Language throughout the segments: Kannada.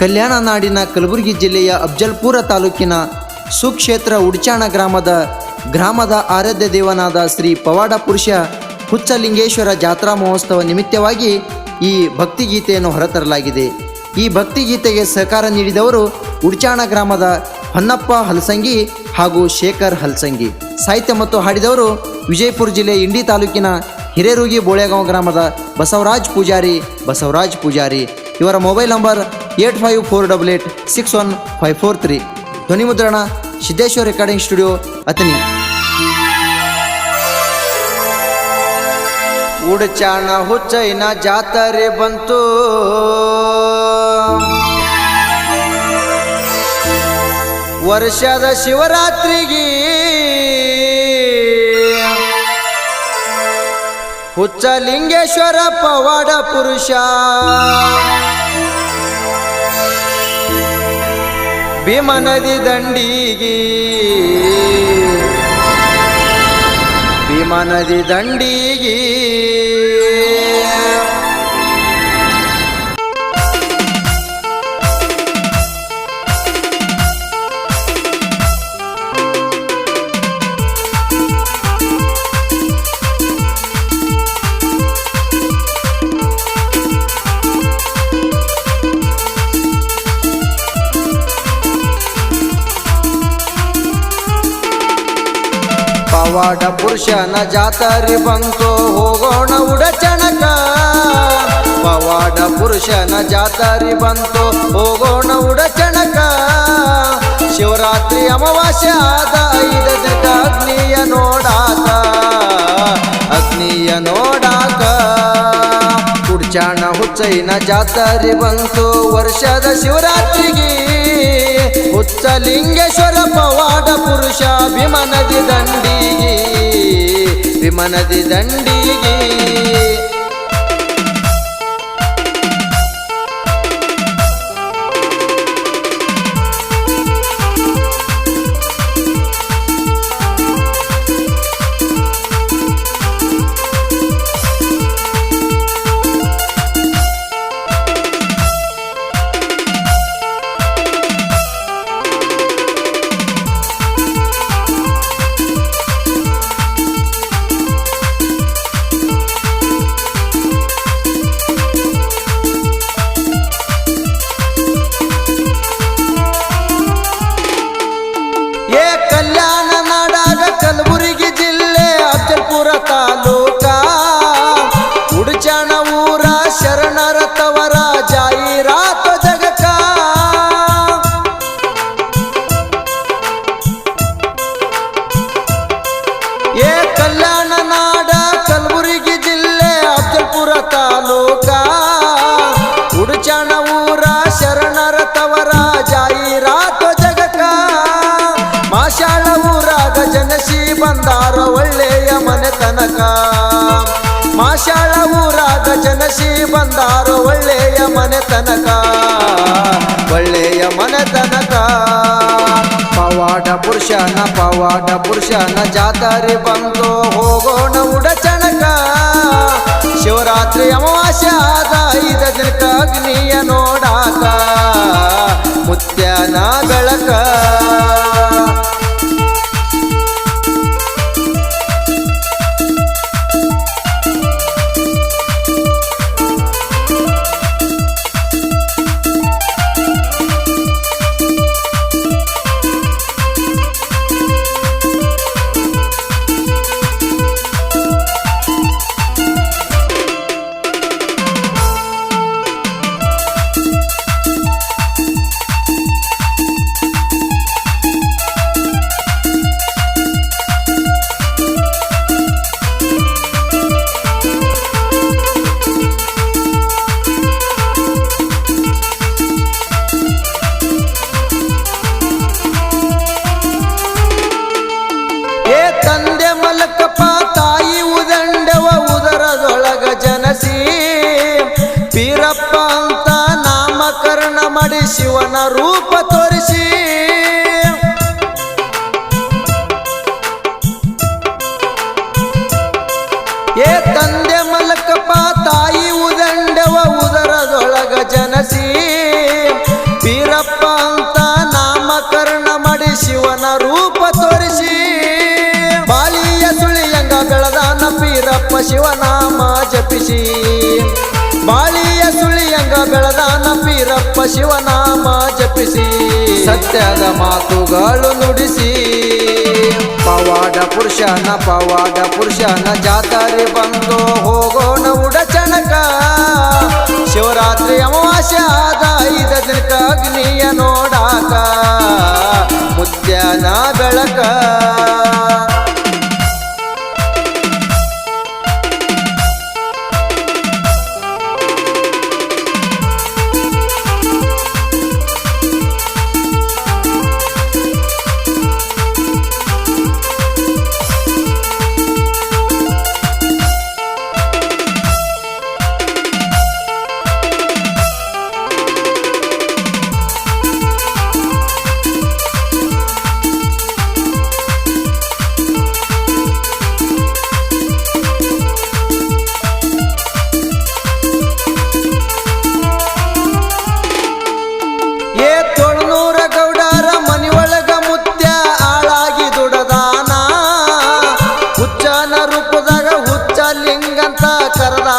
ಕಲ್ಯಾಣ ನಾಡಿನ ಕಲಬುರಗಿ ಜಿಲ್ಲೆಯ ಅಫ್ಜಲ್ಪುರ ತಾಲೂಕಿನ ಸುಕ್ಷೇತ್ರ ಉಡ್ಚಾಣ ಗ್ರಾಮದ ಗ್ರಾಮದ ಆರಾಧ್ಯ ದೇವನಾದ ಶ್ರೀ ಪವಾಡ ಪುರುಷ ಹುಚ್ಚಲಿಂಗೇಶ್ವರ ಜಾತ್ರಾ ಮಹೋತ್ಸವ ನಿಮಿತ್ತವಾಗಿ ಈ ಭಕ್ತಿಗೀತೆಯನ್ನು ಹೊರತರಲಾಗಿದೆ. ಈ ಭಕ್ತಿಗೀತೆಗೆ ಸಹಕಾರ ನೀಡಿದವರು ಉಡ್ಚಾಣ ಗ್ರಾಮದ ಹೊನ್ನಪ್ಪ ಹಲಸಂಗಿ ಹಾಗೂ ಶೇಖರ್ ಹಲಸಂಗಿ. ಸಾಹಿತ್ಯ ಮತ್ತು ಹಾಡಿದವರು ವಿಜಯಪುರ ಜಿಲ್ಲೆ ಇಂಡಿ ತಾಲೂಕಿನ ಹಿರೇರುಗಿ ಬೋಳೆಗಾಂವ್ ಗ್ರಾಮದ ಬಸವರಾಜ್ ಪೂಜಾರಿ ಬಸವರಾಜ್ ಪೂಜಾರಿ. ಇವರ mobile number eight five four double eight six one five four three. ಧ್ವನಿ ಮುದ್ರಣ ಸಿದ್ದೇಶ್ವರ್ ರೆಕಾರ್ಡಿಂಗ್ ಸ್ಟುಡಿಯೋ ಅತನಿ ಉಡಚಾಣ ಹುಚ್ಚೈನ ಜಾತ್ರೆ ಬಂತು. ವರ್ಷದ ಶಿವರಾತ್ರಿಗೆ ಹುಚ್ಚಲಿಂಗೇಶ್ವರ ಪವಾಡ ಪುರುಷ. ಭೀಮ ನದಿ ದಂಡಿಗೆ. ಭೀಮನದಿ ದಂಡಿಗೆ. ಪವಾಡ ಪುರುಷನ ಜಾತರಿ ಬಂತು, ಹೋಗೋಣ ಉಡಚಣಕ. ಪವಾಡ ಪುರುಷನ ಜಾತರಿ ಬಂತು, ಹೋಗೋಣ ಉಡಚಣಕ. ಶಿವರಾತ್ರಿ ಅಮಾವಾಸ್ಯ ಆದ ಐದ ದಿನ ಅಗ್ನಿಯ ನೋಡಾಕ. ಅಗ್ನಿಯ ನೋಡಾಕ. ಕುಡ್ಚಾಣ ಹುಚ್ಚೈನ ಜಾತರಿ ಬಂತು, ವರ್ಷದ ಶಿವರಾತ್ರಿಗೆ. ಹುಚ್ಚಲಿಂಗೇಶ್ವರ ಪವಾಡ ಪುರುಷ ವಿಮನದಿ ದಂಡಿಗೆ ವಿಮನದಿ ದಂಡಿಗೆ. ಊರಾಗ ಬಂದಾರು ಒಳ್ಳೆಯ ಮನೆತನಕ ಒಳ್ಳೆಯ ಮನೆತನಕ ಪವಾಡ ಪುರುಷನ ಪವಾಡ ಪುರುಷನ ಜಾತರಿ ಬಂದು ಹೋಗೋಣ ಉಡಚಣಕ. ಶಿವರಾತ್ರಿ ಅಮಾವಾಸ್ಯ ಆದ ಐದ ದಿನಕ ಅಗ್ನಿಯ ನೋಡಾಕ. ಶಿವನ ರೂಪ ತೋರಿಸಿ. ಏ ತಂದೆ ಮಲಕಪ್ಪ ತಾಯಿ ಉದಂಡವ ಉದರದೊಳಗ ಜನಸಿ. ವೀರಪ್ಪ ಅಂತ ನಾಮಕರಣ ಮಾಡಿ ಶಿವನ ರೂಪ ತೋರಿಸಿ. ಬಾಲಿಯ ಸುಳಿಯಂಗ ಬೆಳದಾನ ಪೀರಪ್ಪ ಶಿವನಾಮ ಜಪಿಸಿ. ಶಿವನಾಮ ಜಪಿಸಿ, ಸತ್ಯದ ಮಾತುಗಳು ನುಡಿಸಿ. ಪವಾಡ ಪುರುಷನ ಪವಾಡ ಪುರುಷನ ಜಾತ್ರೆ ಬಂದು ಹೋಗೋಣ ಉಡಚನಕ ಶಿವರಾತ್ರಿ ಅಮಾವಾಸ್ಯ ಆದ ಐದ ದಿನಕ ಅಗ್ನಿಯ ನೋಡಾಕ. ಮುತ್ಯನ ಬೆಳಕ. करना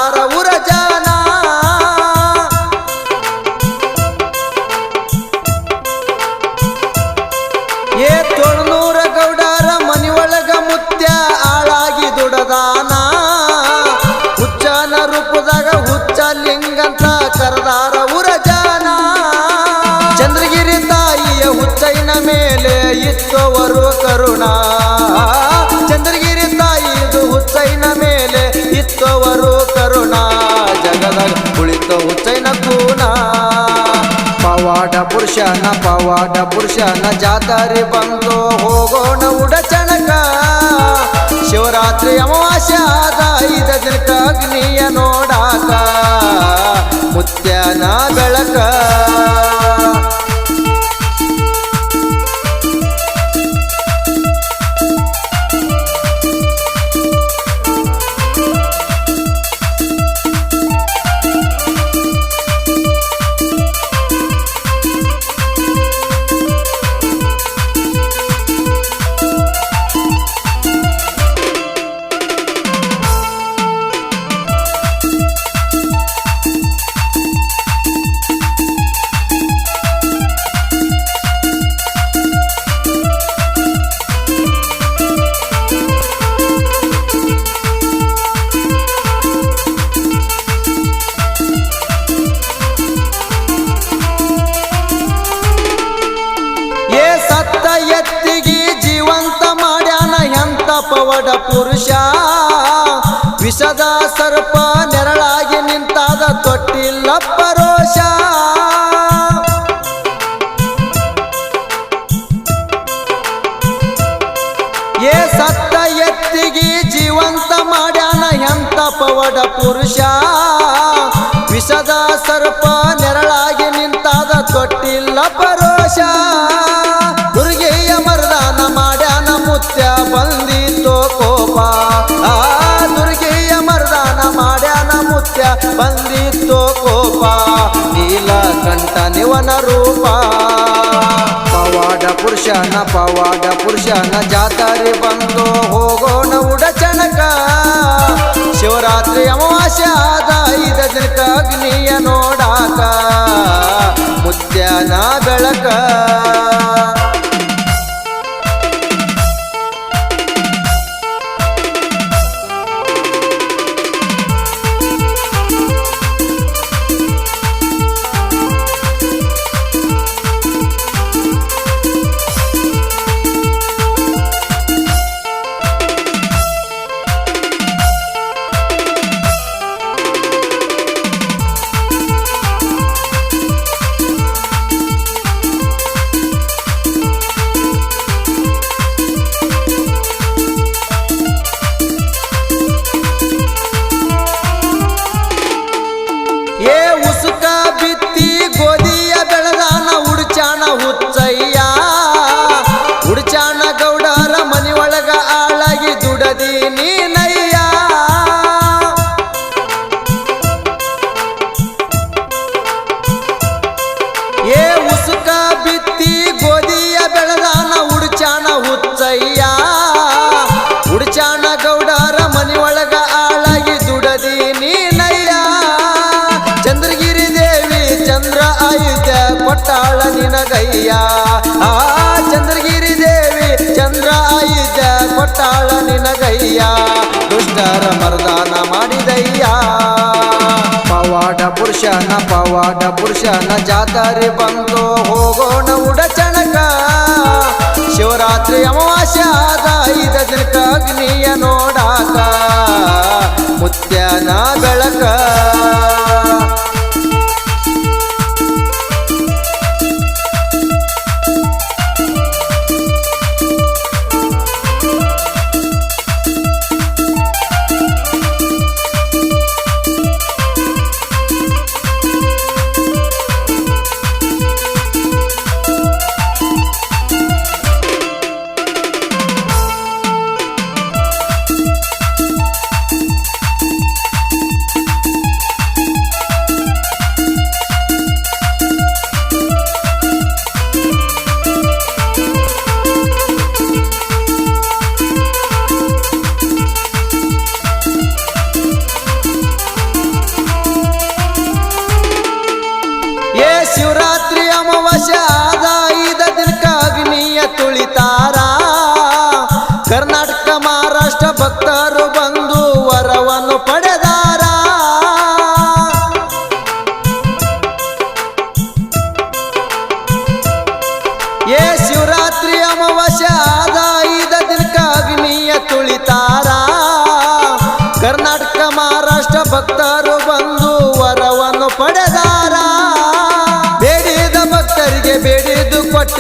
ಪುರುಷನ ಪವಾಡ, ಪುರುಷನ ಜಾತ್ರೆ ಬಂದು ಹೋಗೋಣ ಉಡ ಚಣಕ ಶಿವರಾತ್ರಿ ಅಮಾವಾಸ್ಯ ಆದ ಐದ ದಿನಕ ಅಗ್ನಿಯ ನೋಡಾಕ, ಮುತ್ಯನ ಬೆಳಕ. ಪುರುಷ, ವಿಷದ ಸರ್ಪ ನೆರಳಾಗಿ ನಿಂತಾದ ತೊಟ್ಟಿಲ್ಲ ಪರೋಷ ದುರ್ಗೆಯ ಮರದಾನ ಮಾಡ್ಯಾನ ಮುತ್ಯ ಬಂದಿತೋ ಕೋಪ. ಆ ದುರ್ಗೆಯ ಮರದಾನ ಮಾಡ್ಯಾನ ಮುತ್ಯ ಬಂದಿತೋ ಕೋಪ. ನೀಲ ಕಂಠ ನಿವನ ರೂಪ. ಪವಾಡ ಪುರುಷನ ಪವಾಡ ಪುರುಷನ ಜಾತರಿ ಬಂದು ಹೋಗೋಣ. ದಿನಕ ಅಗ್ನಿಯ ನೋಡಾಕ ಮುತ್ಯನ ಬೆಳಕ. ಕೊಟ್ಟಾಳ ನಿನಗಯ್ಯ. ಆ ಚಂದ್ರಗಿರಿ ದೇವಿ ಚಂದ್ರ ಐದ ಕೊಟ್ಟಾಳ ನಿನಗಯ್ಯ. ದುಷ್ಟರ ಮರ್ದಾನ ಮಾಡಿದಯ್ಯ. ಪವಾಡ ಪುರುಷನ ಪವಾಡ ಪುರುಷನ ಜಾತಾರೆ ಬಂದು ಹೋಗೋಣ ಉಡಚಣಕ. ಶಿವರಾತ್ರಿ ಅಮಾವಾಸ್ಯ ಆದ ಐದ ದಿನಕ ಅಗ್ನಿಯ ಏ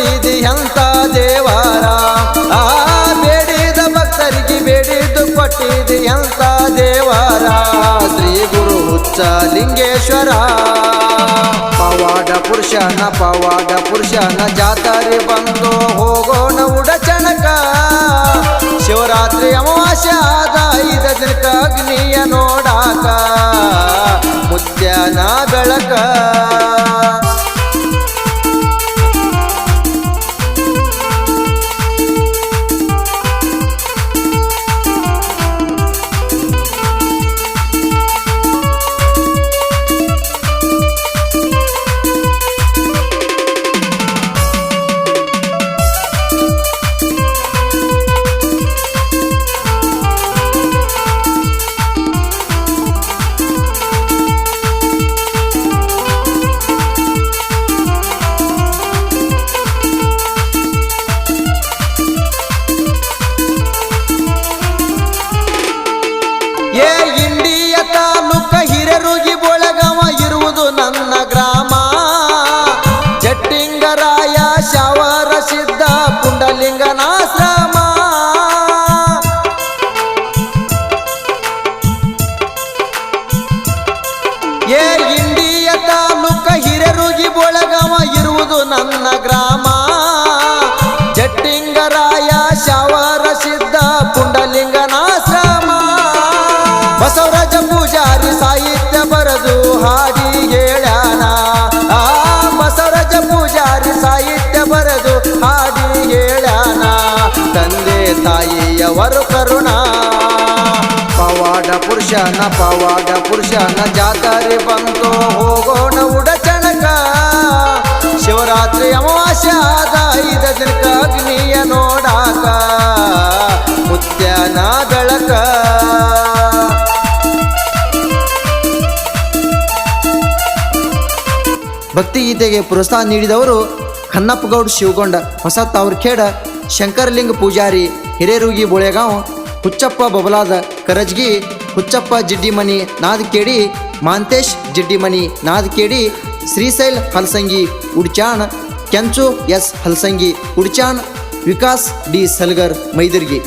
ಕೊಟ್ಟಿದಿ ಅಂತ ದೇವಾರ? ಆ ಬೇಡಿದ ಭಕ್ತರಿಗೆ ಬೇಡಿದ್ದು ಕೊಟ್ಟಿದೆ ಅಂತ ದೇವಾರ? ಶ್ರೀ ಗುರು ಹುಚ್ಚ ಲಿಂಗೇಶ್ವರ. ಪವಾಡ ಪುರುಷನ ಪವಾಡ ಪುರುಷನ ಜಾತರೆ ಬಂದು ಹೋಗೋಣ ಉಡಚಣಕ. ಶಿವರಾತ್ರಿ ಅಮಾವಾಸ್ಯ ಆದ ಐದ ದಿನಕ ಅಗ್ನಿಯ ನೋಡಾಕ. ಮುತ್ಯನ ಬೆಳಕ ಪುಂಡಲಿಂಗನಾಶ್ರಮ ಏ ಇಂಡಿಯ ತಾಲೂಕ ಹಿರರುಗಿ ಬಳಗವ ಇರುವುದು ನನ್ನ ಗ್ರಾಮ. ಜಟ್ಟಿಂಗರಾಯ ಶವರ ತಾಯಿಯವರು ಕರುಣ. ಪವಾಡ ಪುರುಷನ ಪವಾಡ ಪುರುಷನ ಜಾತರೆ ಬಂತು ಹೋಗೋಣ ಉಡಚಣಕ ಶಿವರಾತ್ರಿ ಅಮಾವಾಸ್ಯ ಆದ ಐದ ದಿನಕ ಅಗ್ನಿಯ ನೋಡಾಕ. ಮುತ್ಯನ ಬೆಳಕ. ಭಕ್ತಿಗೀತೆಗೆ ಪ್ರೋತ್ಸಾಹ ನೀಡಿದವರು Kannappagouda Shivagonda Hosa Tavarkhed Shankarling Poojary. Hirerugi Bolegaon Huchappa Babalad Karajgi, Huchappa Jiddimani Nadakedi Mantesh Jiddimani Nadakedi Shrishail Halsangi Udchan, Kenchu S Halsangi Udchan, Vikas D Salgar Maindargi.